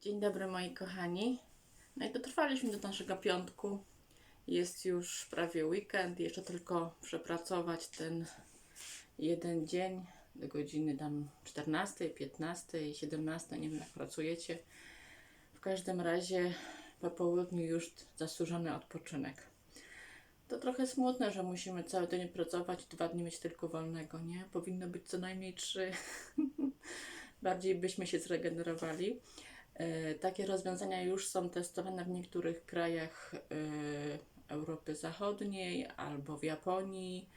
Dzień dobry moi kochani. No i dotrwaliśmy do naszego piątku. Jest już prawie weekend. Jeszcze tylko przepracować ten jeden dzień do godziny tam 14, 15, 17. Nie wiem jak pracujecie. W każdym razie po południu już zasłużony odpoczynek. To trochę smutne, że musimy cały dzień pracować, dwa dni mieć tylko wolnego, nie? Powinno być co najmniej trzy. Bardziej byśmy się zregenerowali. E, Takie rozwiązania już są testowane w niektórych krajach e, Europy Zachodniej, albo w Japonii,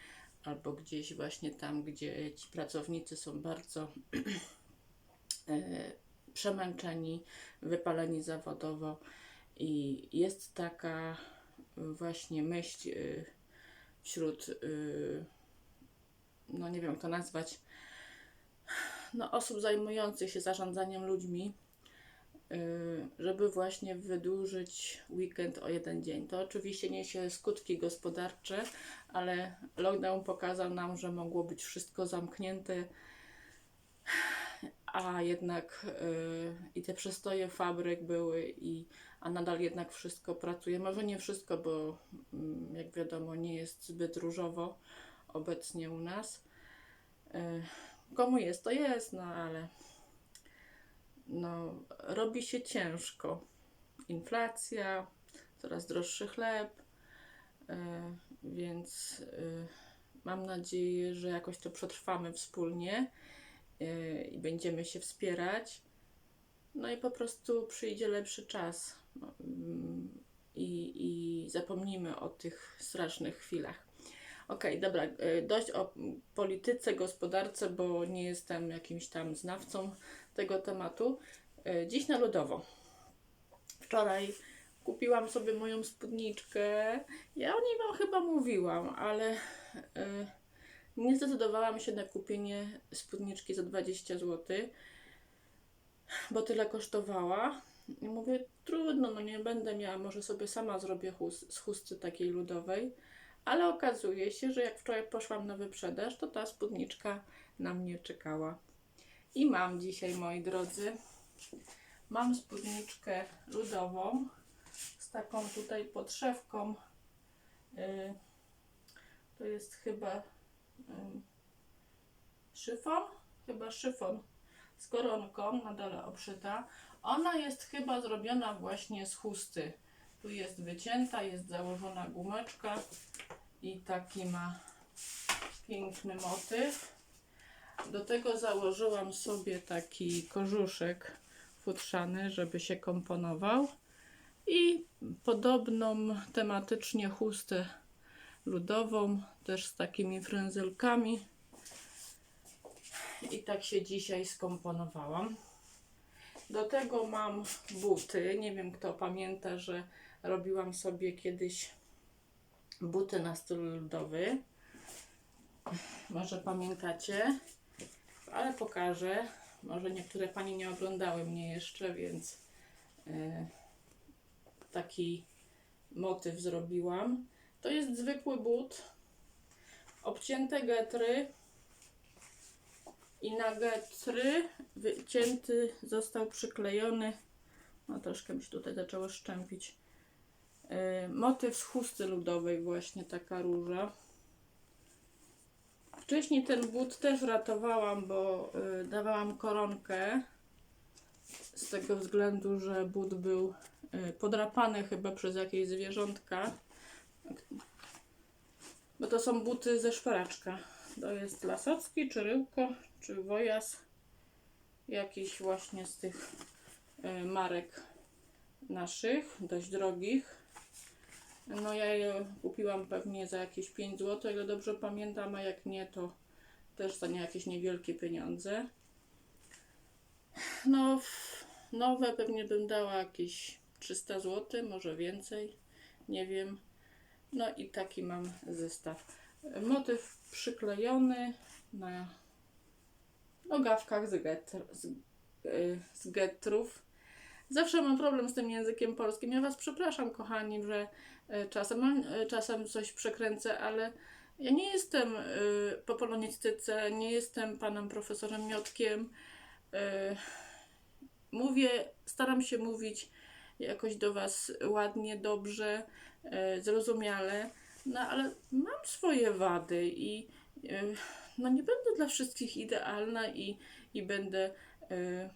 albo gdzieś właśnie tam, gdzie ci pracownicy są bardzo e, przemęczeni, wypaleni zawodowo. I jest taka właśnie myśl wśród, no nie wiem jak to nazwać, no, osób zajmujących się zarządzaniem ludźmi, żeby właśnie wydłużyć weekend o jeden dzień. To oczywiście niesie skutki gospodarcze, ale lockdown pokazał nam, że mogło być wszystko zamknięte, a jednak y, i te przestoje fabryk były, i, a nadal jednak wszystko pracuje. Może nie wszystko, bo mm, jak wiadomo, nie jest zbyt różowo obecnie u nas. Y, Komu jest, to jest, no ale no, robi się ciężko. Inflacja, coraz droższy chleb, y, więc y, mam nadzieję, że jakoś to przetrwamy wspólnie y, i będziemy się wspierać. No i po prostu przyjdzie lepszy czas mm, i, zapomnimy o tych strasznych chwilach. Okej, dobra, y, dość o polityce, gospodarce, bo nie jestem jakimś tam znawcą tego tematu. Y, Dziś na lodowo. Wczoraj kupiłam sobie moją spódniczkę. Ja o niej Wam chyba mówiłam, ale y, nie zdecydowałam się na kupienie spódniczki za 20 zł, bo tyle kosztowała. I mówię, trudno, no nie będę miała, może sobie sama zrobię chust, z chusty takiej ludowej. Ale okazuje się, że jak wczoraj poszłam na wyprzedaż, to ta spódniczka na mnie czekała. I mam dzisiaj, moi drodzy, mam spódniczkę ludową z taką tutaj podszewką. Yy, to jest chyba yy, szyfon? Chyba szyfon z koronką na dole obszyta. Ona jest chyba zrobiona właśnie z chusty. Tu jest wycięta, jest założona gumeczka i taki ma piękny motyw. Do tego założyłam sobie taki kożuszek futrzany, żeby się komponował i podobną tematycznie chustę ludową, też z takimi frędzelkami. I tak się dzisiaj skomponowałam. Do tego mam buty. Nie wiem, kto pamięta, że robiłam sobie kiedyś buty na styl ludowy. Może pamiętacie, ale pokażę. Może niektóre panie nie oglądały mnie jeszcze, więc e, taki motyw zrobiłam. To jest zwykły but, obcięte getry i na getry wycięty został przyklejony. No troszkę mi się tutaj zaczęło szczępić. E, motyw z chusty ludowej, właśnie taka róża. Wcześniej ten but też ratowałam, bo y, dawałam koronkę z tego względu, że but był y, podrapany chyba przez jakieś zwierzątka. Bo to są buty ze szperaczka. To jest Lasocki, czy Ryłko, czy Wojas. Jakiś właśnie z tych y, marek naszych, dość drogich. No ja je kupiłam pewnie za jakieś 5 zł, ile dobrze pamiętam, a jak nie, to też za nie jakieś niewielkie pieniądze. No, nowe pewnie bym dała jakieś 300 zł, może więcej, nie wiem. No i taki mam zestaw. Motyw przyklejony na nogawkach z, getr, z, y, z getrów. Zawsze mam problem z tym językiem polskim. Ja Was przepraszam, kochani, że czasem, mam- e, czasem coś przekręcę, ale ja nie jestem e, po polonistyce, nie jestem panem profesorem Miotkiem. e, mówię, staram się mówić jakoś do Was ładnie, dobrze, e, zrozumiale, no ale mam swoje wady i e, no nie będę dla wszystkich idealna i, i będę e,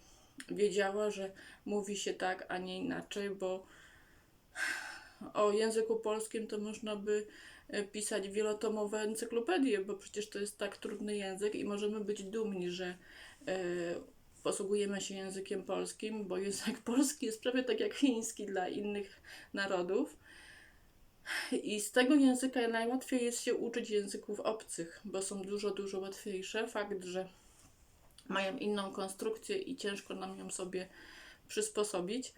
wiedziała, że mówi się tak, a nie inaczej, bo o języku polskim to można by e, pisać wielotomowe encyklopedie, bo przecież to jest tak trudny język i możemy być dumni, że e, posługujemy się językiem polskim, bo język polski jest prawie tak jak chiński dla innych narodów. I z tego języka najłatwiej jest się uczyć języków obcych, bo są dużo, dużo łatwiejsze. Fakt, że mają inną konstrukcję i ciężko nam ją sobie przysposobić,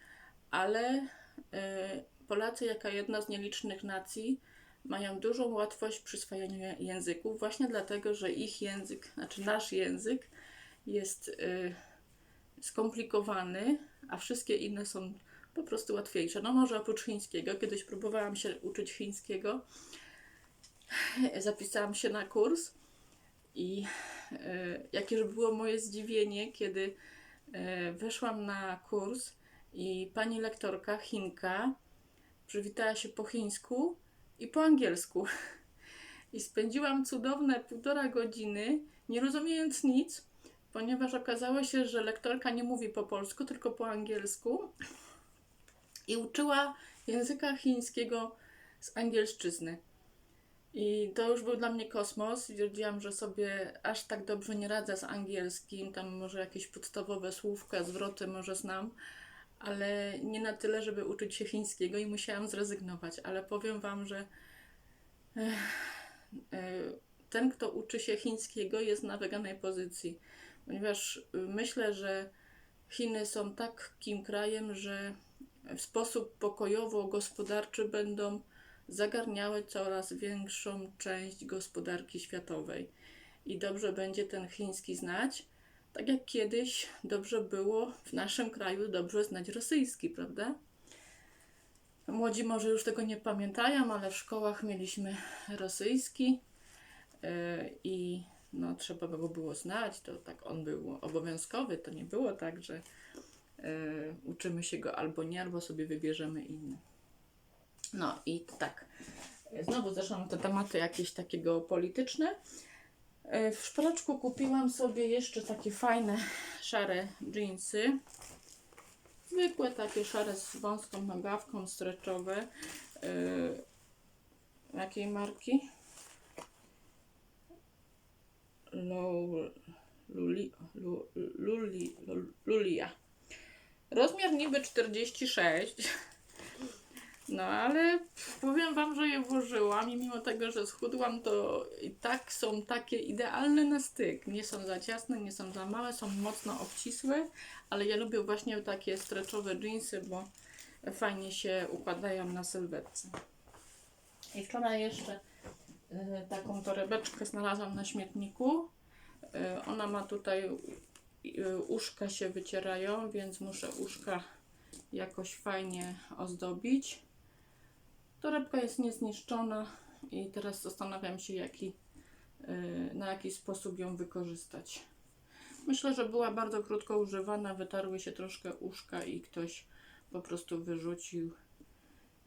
ale e, Polacy, jako jedna z nielicznych nacji, mają dużą łatwość w przyswajaniu je- języków, właśnie dlatego, że ich język, znaczy nasz język jest e, skomplikowany, a wszystkie inne są po prostu łatwiejsze. No może oprócz chińskiego. Kiedyś próbowałam się uczyć chińskiego. Zapisałam się na kurs i e, jakież było moje zdziwienie, kiedy e, weszłam na kurs i pani lektorka, Chinka, przywitała się po chińsku i po angielsku. I spędziłam cudowne półtora godziny, nie rozumiejąc nic, ponieważ okazało się, że lektorka nie mówi po polsku, tylko po angielsku i uczyła języka chińskiego z angielszczyzny. I to już był dla mnie kosmos. Stwierdziłam, że sobie aż tak dobrze nie radzę z angielskim. Tam może jakieś podstawowe słówka, zwroty może znam, ale nie na tyle, żeby uczyć się chińskiego i musiałam zrezygnować. Ale powiem Wam, że eh, eh, ten, kto uczy się chińskiego, jest na wygranej pozycji, ponieważ y, myślę, że Chiny są takim krajem, że w sposób pokojowo-gospodarczy będą zagarniały coraz większą część gospodarki światowej. I dobrze będzie ten chiński znać, tak jak kiedyś dobrze było w naszym kraju dobrze znać rosyjski, prawda? Młodzi może już tego nie pamiętają, ale w szkołach mieliśmy rosyjski yy, i no, trzeba go było znać, to tak on był obowiązkowy, to nie było tak, że yy, uczymy się go albo nie, albo sobie wybierzemy inny. No i tak, znowu zaczynam te tematy jakieś takiego polityczne. E, W szparaczku kupiłam sobie jeszcze takie fajne, szare jeansy. Zwykłe takie szare z wąską nogawką, stretchowe. Yy, jakiej marki? Lu- Luli, Lu- Luli, Lulia. Rozmiar niby 46. No ale powiem Wam, że je włożyłam i mimo tego, że schudłam, to i tak są takie idealne na styk. Nie są za ciasne, nie są za małe, są mocno obcisłe, ale ja lubię właśnie takie stretchowe jeansy, bo fajnie się układają na sylwetce. I wczoraj jeszcze y, taką torebeczkę znalazłam na śmietniku. Y, ona ma tutaj, y, uszka się wycierają, więc muszę uszka jakoś fajnie ozdobić. Torebka jest niezniszczona i teraz zastanawiam się, jaki, y, na jaki sposób ją wykorzystać. Myślę, że była bardzo krótko używana, wytarły się troszkę uszka i ktoś po prostu wyrzucił,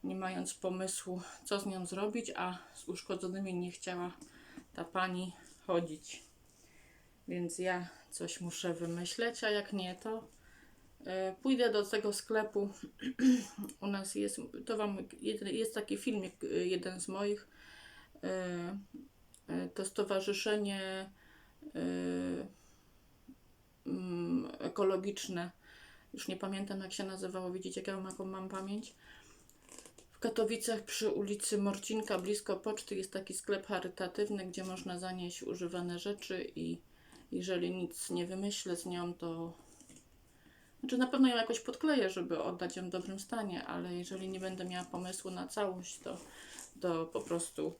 nie mając pomysłu, co z nią zrobić, a z uszkodzonymi nie chciała ta pani chodzić. Więc ja coś muszę wymyśleć, a jak nie, to Pójdę do tego sklepu. U nas jest, to wam jest taki filmik, e, jeden z moich. E, e, To stowarzyszenie e, mm, ekologiczne. Już nie pamiętam jak się nazywało, widzicie jaką jaką mam pamięć. W Katowicach przy ulicy Morcinka, blisko poczty, jest taki sklep charytatywny, gdzie można zanieść używane rzeczy i jeżeli nic nie wymyślę z nią, to znaczy na pewno ją jakoś podkleję, żeby oddać ją w dobrym stanie, ale jeżeli nie będę miała pomysłu na całość, to, to po prostu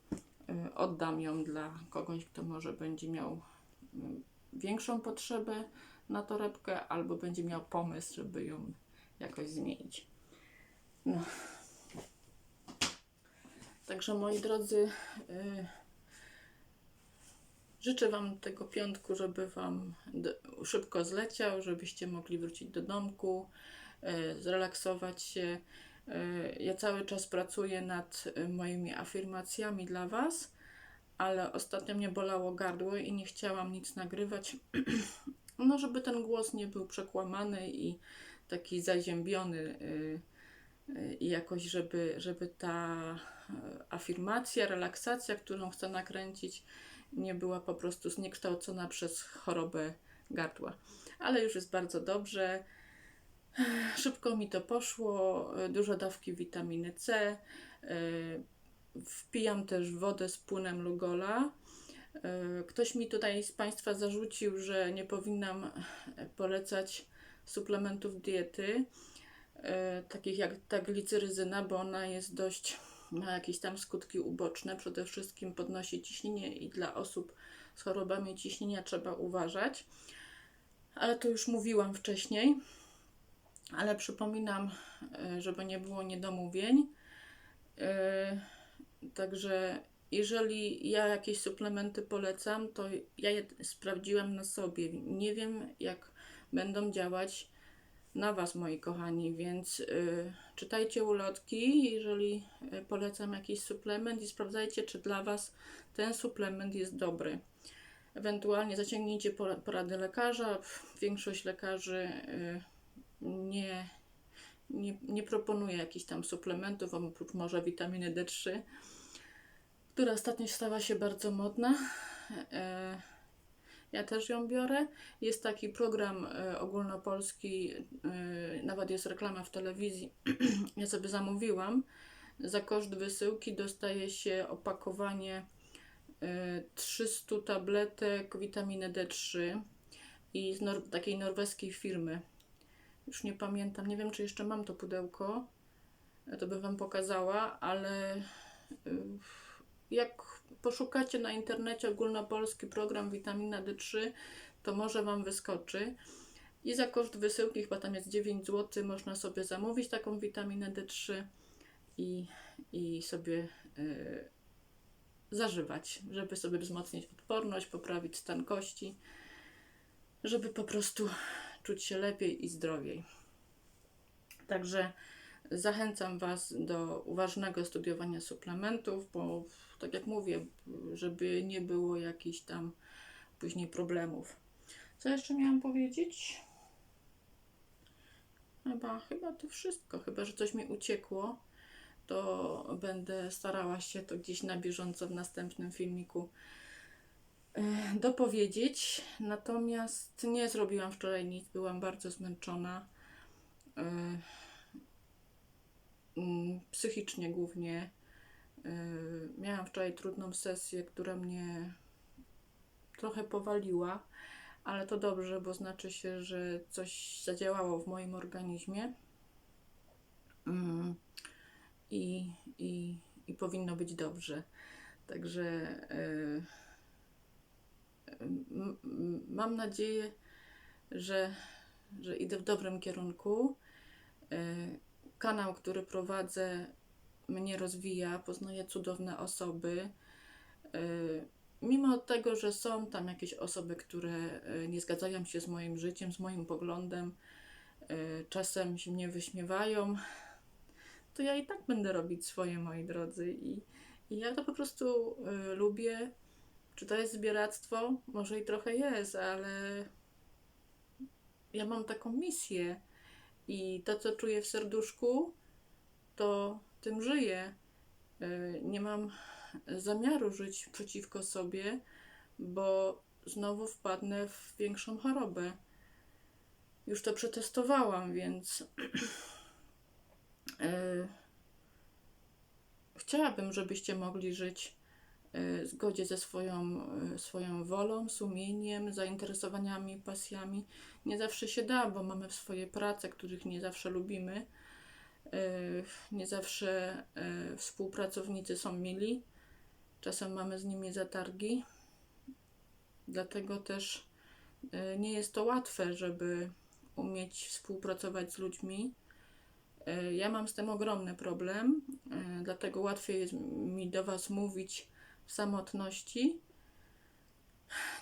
y, oddam ją dla kogoś, kto może będzie miał y, większą potrzebę na torebkę, albo będzie miał pomysł, żeby ją jakoś zmienić. No. Także moi drodzy, y, Życzę Wam tego piątku, żeby Wam szybko zleciał, żebyście mogli wrócić do domku, e, zrelaksować się. E, Ja cały czas pracuję nad e, moimi afirmacjami dla Was, ale ostatnio mnie bolało gardło i nie chciałam nic nagrywać. No, żeby ten głos nie był przekłamany i taki zaziębiony y, i jakoś, żeby, żeby ta afirmacja, relaksacja, którą chcę nakręcić, nie była po prostu zniekształcona przez chorobę gardła. Ale już jest bardzo dobrze. Szybko mi to poszło, duże dawki witaminy C. Wpijam też wodę z płynem Lugola. Ktoś mi tutaj z Państwa zarzucił, że nie powinnam polecać suplementów diety, takich jak ta gliceryzyna, bo ona jest dość, ma jakieś tam skutki uboczne. Przede wszystkim podnosi ciśnienie i dla osób z chorobami ciśnienia trzeba uważać. Ale to już mówiłam wcześniej. Ale przypominam, e, żeby nie było niedomówień. E, Także jeżeli ja jakieś suplementy polecam, to ja je sprawdziłam na sobie. Nie wiem, jak będą działać na Was, moi kochani, więc y, czytajcie ulotki, jeżeli y, polecam jakiś suplement i sprawdzajcie, czy dla Was ten suplement jest dobry. Ewentualnie zaciągnijcie pora- porady lekarza. Większość lekarzy y, nie, nie, nie proponuje jakichś tam suplementów, oprócz może witaminy D3, która ostatnio stała się bardzo modna. E, ja też ją biorę. Jest taki program e, ogólnopolski, e, nawet jest reklama w telewizji. ja sobie zamówiłam. Za koszt wysyłki dostaje się opakowanie e, 300 tabletek witaminy D3 i z nor- takiej norweskiej firmy. Już nie pamiętam, nie wiem czy jeszcze mam to pudełko. E, To bym Wam pokazała, ale jak poszukacie na internecie ogólnopolski program witamina D3, to może Wam wyskoczy. I za koszt wysyłki, chyba tam jest 9 zł, można sobie zamówić taką witaminę D3 i, i sobie y, zażywać, żeby sobie wzmocnić odporność, poprawić stan kości, żeby po prostu czuć się lepiej i zdrowiej. Także zachęcam Was do uważnego studiowania suplementów, bo tak jak mówię, żeby nie było jakichś tam później problemów. Co jeszcze miałam powiedzieć? Chyba, chyba to wszystko. Chyba, że coś mi uciekło, to będę starała się to gdzieś na bieżąco w następnym filmiku e, dopowiedzieć. Natomiast nie zrobiłam wczoraj nic, byłam bardzo zmęczona. Mm, Psychicznie głównie. E, Miałam wczoraj trudną sesję, która mnie trochę powaliła, ale to dobrze, bo znaczy się, że coś zadziałało w moim organizmie. Mm, I, i, i powinno być dobrze. Także m- mam nadzieję, że, że idę w dobrym kierunku. Kanał, który prowadzę, mnie rozwija, poznaję cudowne osoby. E, Mimo tego, że są tam jakieś osoby, które e, nie zgadzają się z moim życiem, z moim poglądem, e, czasem się mnie wyśmiewają, to ja i tak będę robić swoje, moi drodzy. I, i ja to po prostu lubię. Czy to jest zbieractwo? Może i trochę jest, ale ja mam taką misję i to, co czuję w serduszku, to tym żyję. E, Nie mam zamiaru żyć przeciwko sobie, bo znowu wpadnę w większą chorobę. Już to przetestowałam, więc e, chciałabym, żebyście mogli żyć zgodzie ze swoją, e, swoją wolą, sumieniem, zainteresowaniami, pasjami. Nie zawsze się da, bo mamy swoje prace, których nie zawsze lubimy. E, Nie zawsze e, współpracownicy są mili. Czasem mamy z nimi zatargi. Dlatego też e, nie jest to łatwe, żeby umieć współpracować z ludźmi. E, Ja mam z tym ogromny problem, e, dlatego łatwiej jest mi do Was mówić samotności.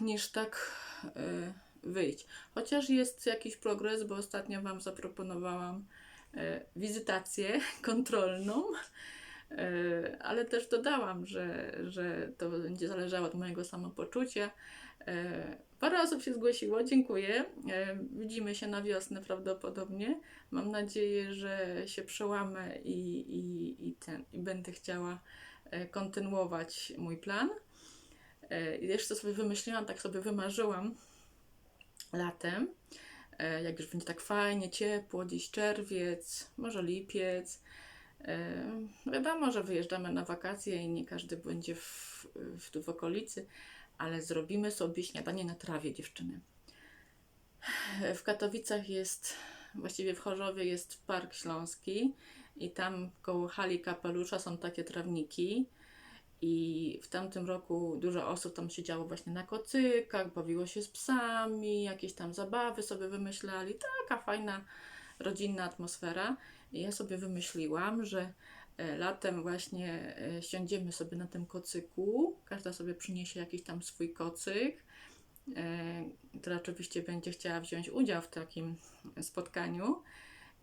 niż tak e, wyjść. Chociaż jest jakiś progres, bo ostatnio Wam zaproponowałam e, wizytację kontrolną, e, ale też dodałam, że, że to będzie zależało od mojego samopoczucia. Parę osób się zgłosiło, dziękuję. Widzimy się na wiosnę prawdopodobnie. Mam nadzieję, że się przełamę i, i, i, ten, i będę chciała kontynuować mój plan. E, I jeszcze sobie wymyśliłam, tak sobie wymarzyłam latem, e, jak już będzie tak fajnie, ciepło, dziś czerwiec, może lipiec. E, Wiadomo, że wyjeżdżamy na wakacje i nie każdy będzie w, w, tu w okolicy, ale zrobimy sobie śniadanie na trawie, dziewczyny. W Katowicach jest, właściwie w Chorzowie jest Park Śląski i tam koło hali kapelusza są takie trawniki. I w tamtym roku dużo osób tam siedziało właśnie na kocykach, bawiło się z psami, jakieś tam zabawy sobie wymyślali. Taka fajna, rodzinna atmosfera. I ja sobie wymyśliłam, że e, latem właśnie e, siądziemy sobie na tym kocyku, każda sobie przyniesie jakiś tam swój kocyk, e, która oczywiście będzie chciała wziąć udział w takim spotkaniu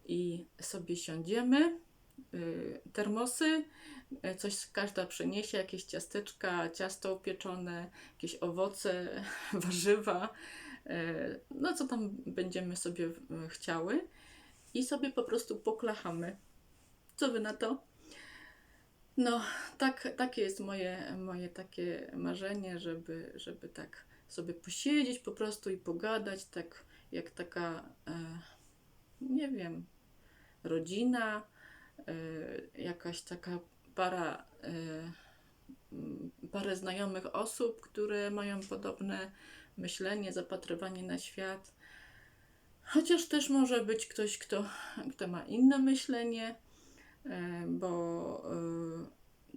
i sobie siądziemy, y, termosy, e, coś każda przyniesie, jakieś ciasteczka, ciasto upieczone, jakieś owoce, warzywa, e, no co tam będziemy sobie chciały i sobie po prostu poklachamy. Co wy na to? No, tak, takie jest moje, moje takie marzenie, żeby, żeby tak sobie posiedzieć po prostu i pogadać, tak jak taka, e, nie wiem, rodzina, e, jakaś taka para, e, parę znajomych osób, które mają podobne myślenie, zapatrywanie na świat. Chociaż też może być ktoś, kto, kto ma inne myślenie, e, bo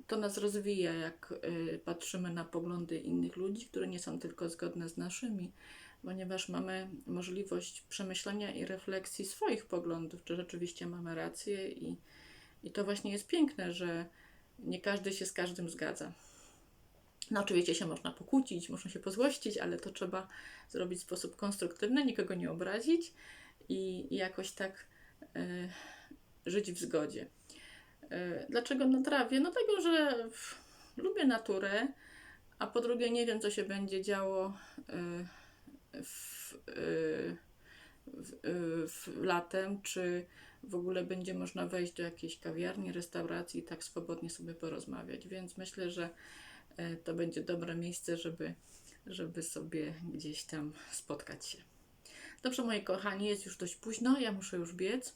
to nas rozwija, jak patrzymy na poglądy innych ludzi, które nie są tylko zgodne z naszymi, ponieważ mamy możliwość przemyślenia i refleksji swoich poglądów, czy rzeczywiście mamy rację, i, i to właśnie jest piękne, że nie każdy się z każdym zgadza. No, oczywiście się można pokłócić, można się pozłościć, ale to trzeba zrobić w sposób konstruktywny, nikogo nie obrazić i, i jakoś tak e, żyć w zgodzie. E, dlaczego na trawie? No tego, że w, lubię naturę, a po drugie nie wiem, co się będzie działo e, w, e, w, e, w latem, czy w ogóle będzie można wejść do jakiejś kawiarni, restauracji i tak swobodnie sobie porozmawiać. Więc myślę, że e, to będzie dobre miejsce, żeby, żeby sobie gdzieś tam spotkać się. Dobrze, moi kochani, jest już dość późno, ja muszę już biec.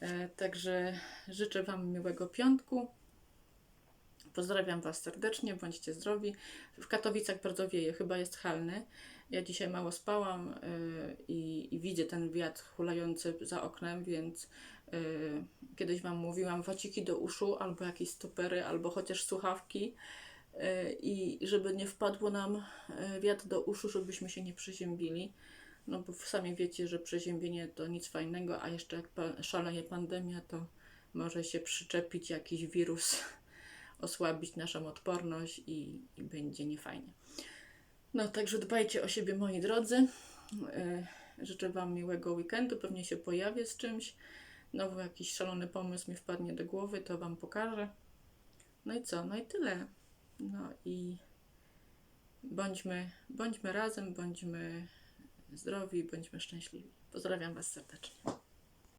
E, Także życzę Wam miłego piątku. Pozdrawiam Was serdecznie, bądźcie zdrowi. W Katowicach bardzo wieje, chyba jest halny. Ja dzisiaj mało spałam y, i, i widzę ten wiatr hulający za oknem, więc y, kiedyś Wam mówiłam waciki do uszu, albo jakieś stopery, albo chociaż słuchawki. y, I żeby nie wpadło nam wiatr do uszu, żebyśmy się nie przeziębili. No bo sami wiecie, że przeziębienie to nic fajnego, a jeszcze jak szaleje pandemia, to może się przyczepić jakiś wirus, osłabić naszą odporność i, i będzie niefajnie. No, także dbajcie o siebie, moi drodzy. E, Życzę Wam miłego weekendu. Pewnie się pojawię z czymś. Znowu jakiś szalony pomysł mi wpadnie do głowy, to Wam pokażę. No i co? No i tyle. No i bądźmy, bądźmy razem, bądźmy zdrowi, bądźmy szczęśliwi. Pozdrawiam Was serdecznie.